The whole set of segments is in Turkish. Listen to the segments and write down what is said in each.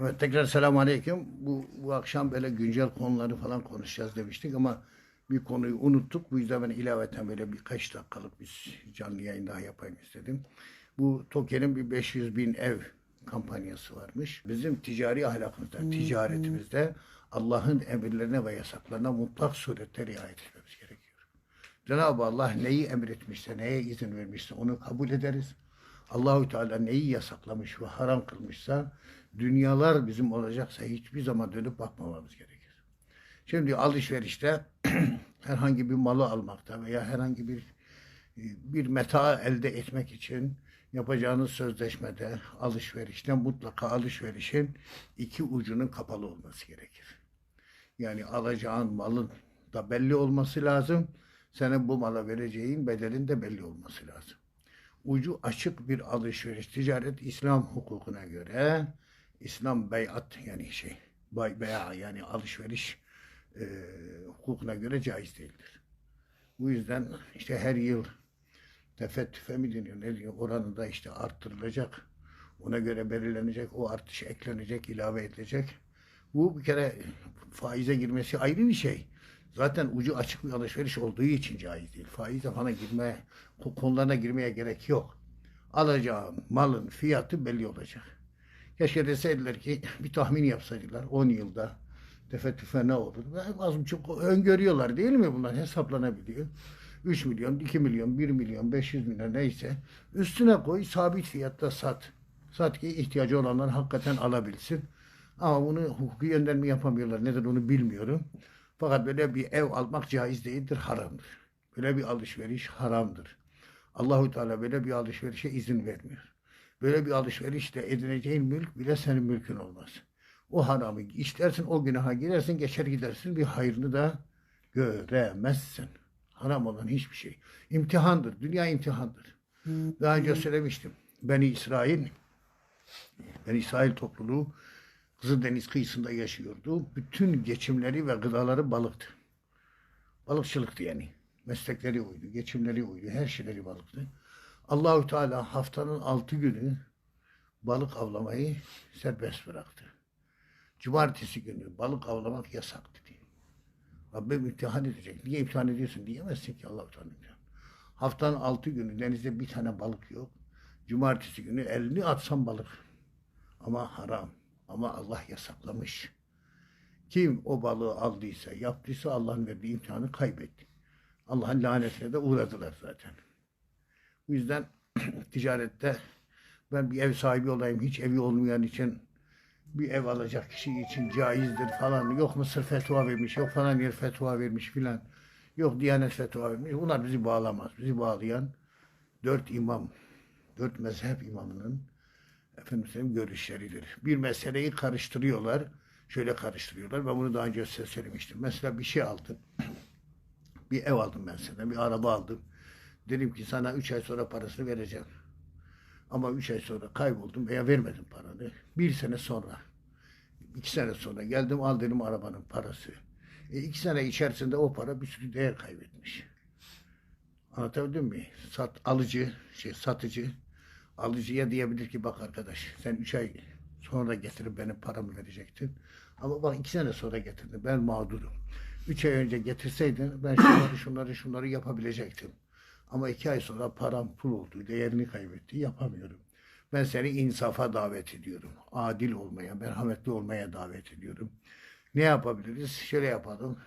Evet tekrar selamun aleyküm. Bu, bu akşam böyle güncel konuları falan konuşacağız demiştik ama bir konuyu unuttuk. Bu yüzden ben ilaveten böyle birkaç dakikalık bir canlı yayın daha yapayım istedim. Bu TOKİ'nin bir 500 bin ev kampanyası varmış. Bizim ticari ahlakımızda, ticaretimizde Allah'ın emirlerine ve yasaklarına mutlak surette riayet etmemiz gerekiyor. Cenab-ı Allah neyi emretmişse, neye izin vermişse onu kabul ederiz. Allahü Teala neyi yasaklamış ve haram kılmışsa dünyalar bizim olacaksa hiçbir zaman dönüp bakmamamız gerekir. Şimdi alışverişte herhangi bir malı almakta veya herhangi bir bir meta elde etmek için yapacağınız sözleşmede, alışverişte mutlaka alışverişin iki ucunun kapalı olması gerekir. Yani alacağın malın da belli olması lazım. Senin bu mala vereceğin bedelin de belli olması lazım. Ucu açık bir alışveriş, ticaret İslam hukukuna göre İslam beyat yani şey bay beya yani alışveriş e, hukukuna göre caiz değildir. Bu yüzden işte her yıl tefettüfe mi deniyor ne diyor oranı da işte arttırılacak. Ona göre belirlenecek, o artış eklenecek, ilave edilecek. Bu bir kere faize girmesi ayrı bir şey. Zaten ucu açık bir alışveriş olduğu için caiz değil. Faize falan girmeye, konularına girmeye gerek yok. Alacağın malın fiyatı belli olacak. Keşke deseydiler ki bir tahmin yapsaydılar 10 yılda tefettüfe ne olur? Az buçuk öngörüyorlar değil mi bunlar? Hesaplanabiliyor. 3 milyon, 2 milyon, 1 milyon, 500 milyon neyse üstüne koy sabit fiyatta sat. Sat ki ihtiyacı olanlar hakikaten alabilsin. Ama bunu hukuki yönden mi yapamıyorlar neden onu bilmiyorum. Fakat böyle bir ev almak caiz değildir, haramdır. Böyle bir alışveriş haramdır. Allahu Teala böyle bir alışverişe izin vermiyor. Böyle bir alışverişle edineceğin mülk bile senin mülkün olmaz. O haramı işlersin, o günaha girersin, geçer gidersin, bir hayrını da göremezsin. Haram olan hiçbir şey. İmtihandır, dünya imtihandır. Daha önce söylemiştim. Beni İsrail, Beni İsrail topluluğu Kızıldeniz kıyısında yaşıyordu. Bütün geçimleri ve gıdaları balıktı. Balıkçılıktı yani. Meslekleri oydu, geçimleri oydu, her şeyleri balıktı. Allahü Teala haftanın altı günü balık avlamayı serbest bıraktı. Cumartesi günü balık avlamak yasaktı diye. Rabbim imtihan edecek. Niye imtihan ediyorsun diyemezsin ki Allah-u Teala. Haftanın altı günü denizde bir tane balık yok. Cumartesi günü elini atsan balık. Ama haram. Ama Allah yasaklamış. Kim o balığı aldıysa, yaptıysa Allah'ın verdiği imtihanı kaybetti. Allah'ın lanetine de uğradılar zaten. Bu yüzden ticarette ben bir ev sahibi olayım, hiç evi olmayan için bir ev alacak kişi için caizdir falan. Yok Mısır fetva vermiş, yok falan yer fetva vermiş filan. Yok Diyanet fetva vermiş. Bunlar bizi bağlamaz. Bizi bağlayan dört imam, dört mezhep imamının efendim görüşleridir. Bir meseleyi karıştırıyorlar. Şöyle karıştırıyorlar. Ben bunu daha önce size söylemiştim. Mesela bir şey aldım. bir ev aldım ben senden. Bir araba aldım. Dedim ki sana üç ay sonra parasını vereceğim. Ama üç ay sonra kayboldum veya vermedim paranı. Bir sene sonra, iki sene sonra geldim al dedim arabanın parası. E, sene içerisinde o para bir sürü değer kaybetmiş. Anlatabildim mi? Sat, alıcı, şey satıcı alıcıya diyebilir ki bak arkadaş sen üç ay sonra getirip benim paramı verecektin. Ama bak iki sene sonra getirdin. Ben mağdurum. Üç ay önce getirseydin ben şunları şunları şunları yapabilecektim. Ama iki ay sonra param pul oldu. Değerini kaybetti. Yapamıyorum. Ben seni insafa davet ediyorum. Adil olmaya, merhametli olmaya davet ediyorum. Ne yapabiliriz? Şöyle yapalım.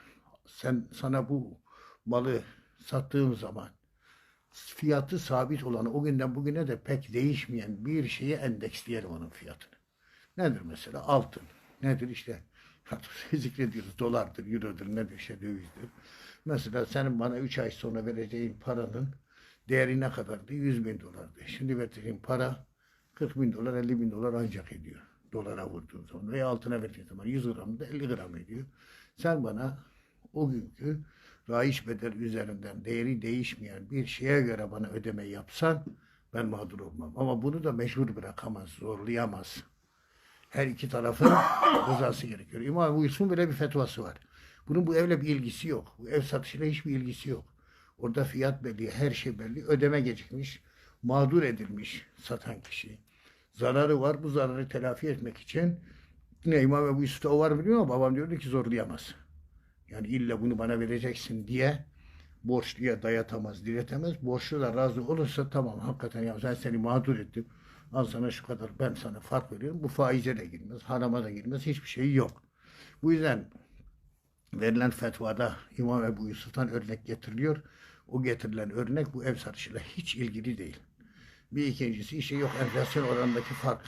Sen sana bu malı sattığım zaman fiyatı sabit olanı o günden bugüne de pek değişmeyen bir şeye endeksleyelim onun fiyatını. Nedir mesela? Altın. Nedir işte? Zikrediyoruz. Dolardır, eurodur, nedir işte dövizdir. Mesela senin bana 3 ay sonra vereceğin paranın değeri ne kadardı? 100 bin dolardı. Şimdi vereceğin para 40 bin dolar, 50 bin dolar ancak ediyor. Dolara vurduğun zaman veya altına verdiğin zaman 100 gram da 50 gram ediyor. Sen bana o günkü raiş bedel üzerinden değeri değişmeyen bir şeye göre bana ödeme yapsan ben mağdur olmam. Ama bunu da mecbur bırakamaz, zorlayamaz. Her iki tarafın rızası gerekiyor. İmam Uyus'un böyle bir fetvası var. Bunun bu evle bir ilgisi yok. Bu ev satışıyla hiçbir ilgisi yok. Orada fiyat belli, her şey belli. Ödeme gecikmiş, mağdur edilmiş satan kişi. Zararı var. Bu zararı telafi etmek için Ne İmam Ebu Yusuf'ta o var biliyor musun? Babam diyordu ki zorlayamaz. Yani illa bunu bana vereceksin diye borçluya dayatamaz, diretemez. Borçlu da razı olursa tamam hakikaten ya ben seni mağdur ettim. Al sana şu kadar ben sana fark veriyorum. Bu faize de girmez, harama da girmez. Hiçbir şey yok. Bu yüzden verilen fetvada İmam Ebu Yusuf'tan örnek getiriliyor. O getirilen örnek bu ev satışıyla hiç ilgili değil. Bir ikincisi işte yok enflasyon oranındaki fark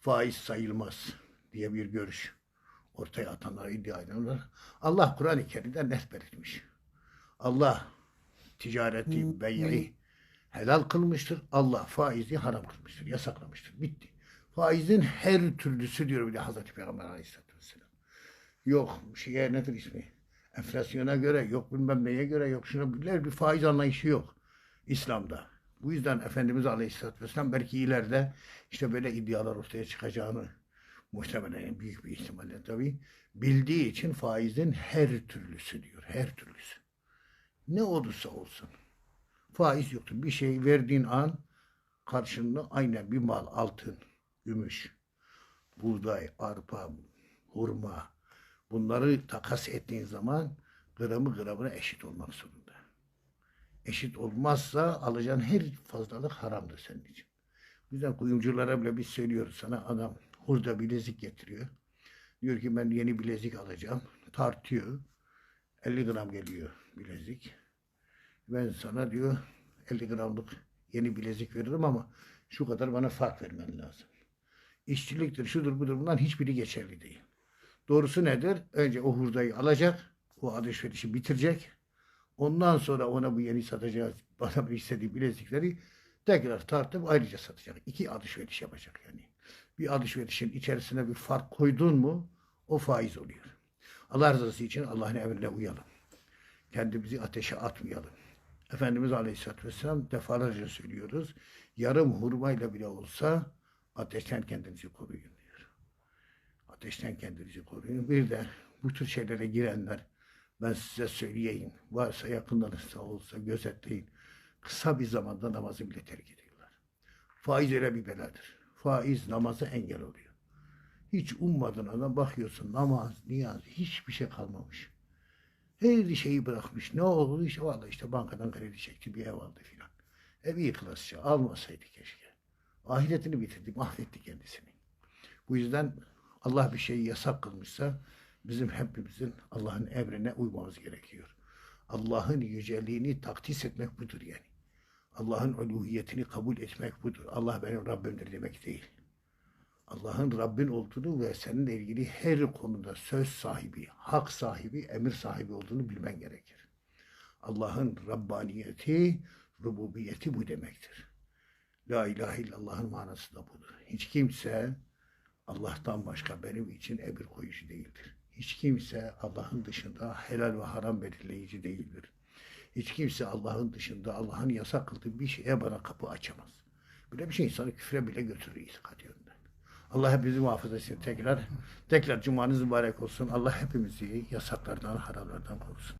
faiz sayılmaz diye bir görüş ortaya atanlar iddia edenler. Allah Kur'an-ı Kerim'de net belirtmiş. Allah ticareti, bey'i helal kılmıştır. Allah faizi haram kılmıştır, yasaklamıştır. Bitti. Faizin her türlüsü diyor bir de Hazreti Peygamber Aleyhisselatü. Yok şeye nedir ismi? Enflasyona göre, yok bilmem neye göre, yok şuna bilir bir faiz anlayışı yok İslam'da. Bu yüzden Efendimiz Aleyhisselatü Vesselam belki ileride işte böyle iddialar ortaya çıkacağını muhtemelen büyük bir ihtimalle tabii bildiği için faizin her türlüsü diyor. Her türlüsü. Ne olursa olsun. Faiz yoktur. Bir şey verdiğin an karşılığında aynen bir mal, altın, gümüş, buğday, arpa, hurma bunları takas ettiğin zaman gramı gramına eşit olmak zorunda. Eşit olmazsa alacağın her fazlalık haramdır senin için. O yüzden kuyumculara bile biz söylüyoruz sana adam hurda bilezik getiriyor. Diyor ki ben yeni bilezik alacağım. Tartıyor. 50 gram geliyor bilezik. Ben sana diyor 50 gramlık yeni bilezik veririm ama şu kadar bana fark vermen lazım. İşçiliktir, şudur budur bundan hiçbiri geçerli değil. Doğrusu nedir? Önce o hurdayı alacak, o alışverişi bitirecek. Ondan sonra ona bu yeni satacağı, bana bir istediği bilezikleri tekrar tartıp ayrıca satacak. İki alışveriş yapacak yani. Bir alışverişin içerisine bir fark koydun mu o faiz oluyor. Allah rızası için Allah'ın emrine uyalım. Kendimizi ateşe atmayalım. Efendimiz Aleyhisselatü Vesselam defalarca söylüyoruz. Yarım hurmayla bile olsa ateşten kendinizi koruyun. Ateşten kendinizi koruyun. Bir de bu tür şeylere girenler ben size söyleyeyim. Varsa yakınlarınızda olsa gözetleyin. Kısa bir zamanda namazı bile terk ediyorlar. Faiz öyle bir beladır. Faiz namaza engel oluyor. Hiç ummadın adam bakıyorsun namaz, niyaz hiçbir şey kalmamış. Her şeyi bırakmış. Ne oldu? İşte vallahi işte bankadan kredi çekti bir ev aldı filan. Evi yıkılasıca almasaydı keşke. Ahiretini bitirdi, mahvetti kendisini. Bu yüzden Allah bir şeyi yasak kılmışsa bizim hepimizin Allah'ın emrine uymamız gerekiyor. Allah'ın yüceliğini takdis etmek budur yani. Allah'ın uluhiyetini kabul etmek budur. Allah benim Rabbimdir demek değil. Allah'ın Rabbin olduğunu ve seninle ilgili her konuda söz sahibi, hak sahibi, emir sahibi olduğunu bilmen gerekir. Allah'ın Rabbaniyeti, rububiyeti bu demektir. La ilahe illallah'ın manası da budur. Hiç kimse Allah'tan başka benim için emir koyucu değildir. Hiç kimse Allah'ın dışında helal ve haram belirleyici değildir. Hiç kimse Allah'ın dışında Allah'ın yasak kıldığı bir şeye bana kapı açamaz. Böyle bir şey insanı küfre bile götürür itikat yönünden. Allah hepimizi muhafaza etsin tekrar. Tekrar cumanız mübarek olsun. Allah hepimizi yasaklardan, haramlardan korusun.